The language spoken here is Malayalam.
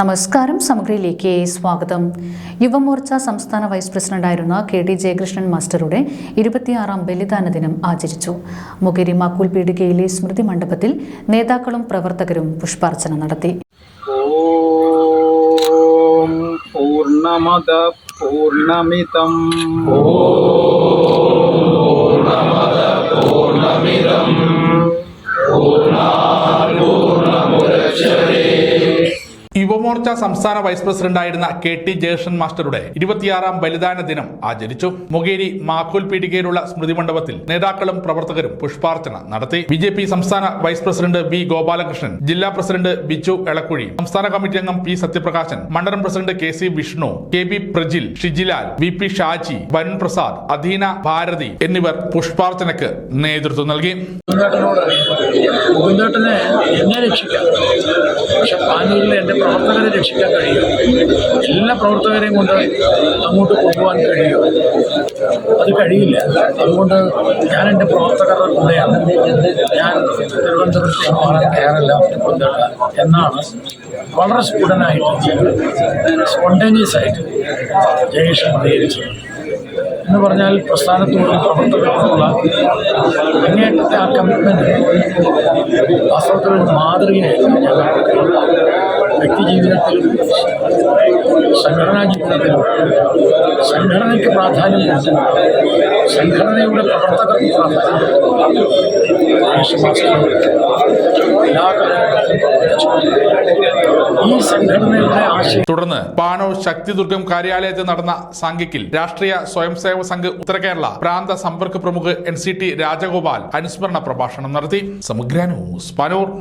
നമസ്കാരം സമഗ്രയിലേക്ക് സ്വാഗതം. യുവമോർച്ച സംസ്ഥാന വൈസ് പ്രസിഡന്റായിരുന്ന കെ ടി ജയകൃഷ്ണൻ മാസ്റ്ററുടെ ഇരുപത്തിയാറാം ബലിദാന ദിനം ആചരിച്ചു. മുഖേരി മാക്കൂൽ പീടികയിലെ സ്മൃതി മണ്ഡപത്തിൽ നേതാക്കളും പ്രവർത്തകരും പുഷ്പാർച്ചന നടത്തി. ഓർണമത പൂർണമിതം. ഓ യുവമോർച്ച സംസ്ഥാന വൈസ് പ്രസിഡന്റായിരുന്ന കെ ടി ജയകൃഷ്ണൻ മാസ്റ്ററുടെ ഇരുപത്തിയാറാം ബലിദാന ദിനം ആചരിച്ചു. മുകേരി മാക്കൂൽ പീടികയിലുള്ള സ്മൃതി മണ്ഡപത്തിൽ നേതാക്കളും പ്രവർത്തകരും പുഷ്പാർച്ചന നടത്തി. ബി ജെ പി സംസ്ഥാന വൈസ് പ്രസിഡന്റ് ബി ഗോപാലകൃഷ്ണൻ ജില്ലാ പ്രസിഡന്റ് ബിജു എളക്കുഴി സംസ്ഥാന കമ്മിറ്റി അംഗം പി സത്യപ്രകാശൻ മണ്ഡലം president K C Vishnu K B Prajil Shijilal V P Shaji Varun Prasad Adheena Bharathi എന്നിവർ പുഷ്പാർച്ചനയ്ക്ക് നേതൃത്വം നൽകി. എന്നെ പക്ഷെ എന്റെ പ്രവർത്തകരെ രക്ഷിക്കാൻ കഴിയും എല്ലാ പ്രവർത്തകരെയും കൊണ്ട് അങ്ങോട്ട് കൊണ്ടുപോകാൻ കഴിയും അത് കഴിയില്ല അതുകൊണ്ട് ഞാൻ എന്റെ പ്രവർത്തകരുടെ കൂടെയാണ് ഞാൻ തിരുവനന്തപുരത്തേക്ക് മാറാൻ തയ്യാറല്ല എന്നാണ് വളരെ സ്ഫുടനായിട്ട് സ്പോണ്ടേനിയസ് ആയിട്ട് ജയേഷ് പ്രതികരിച്ചത് എന്ന് പറഞ്ഞാൽ പ്രസ്ഥാനത്തോടും പ്രവർത്തകരോടുള്ള അങ്ങേയറ്റത്തെ ആ കമ്മിറ്റ്മെന്റ് വാസ്തവത്തിൽ മാതൃകയായിരുന്നു ഞങ്ങൾ. വ്യക്തി ജീവിതത്തിലും സംഘടനാ ജീവിതത്തിലും സംഘടനയ്ക്ക് പ്രാധാന്യം കൊടുക്കുന്നു സംഘടനയുടെ പ്രവർത്തകർക്ക് പ്രാധാന്യം എല്ലാ കാലഘട്ടത്തിലും പ്രവർത്തിച്ചു തുടർന്ന് പാനൂർ ശക്തിദുർഗം കാര്യാലയത്തിൽ നടന്ന സംഘിക്കിൽ രാഷ്ട്രീയ സ്വയം സേവക സംഘ് ഉത്തര കേരള പ്രാന്ത സമ്പർക്ക പ്രമുഖ് എൻ സി ടി രാജഗോപാൽ അനുസ്മരണ പ്രഭാഷണം നടത്തി. സമഗ്ര ന്യൂസ് പാനൂർ.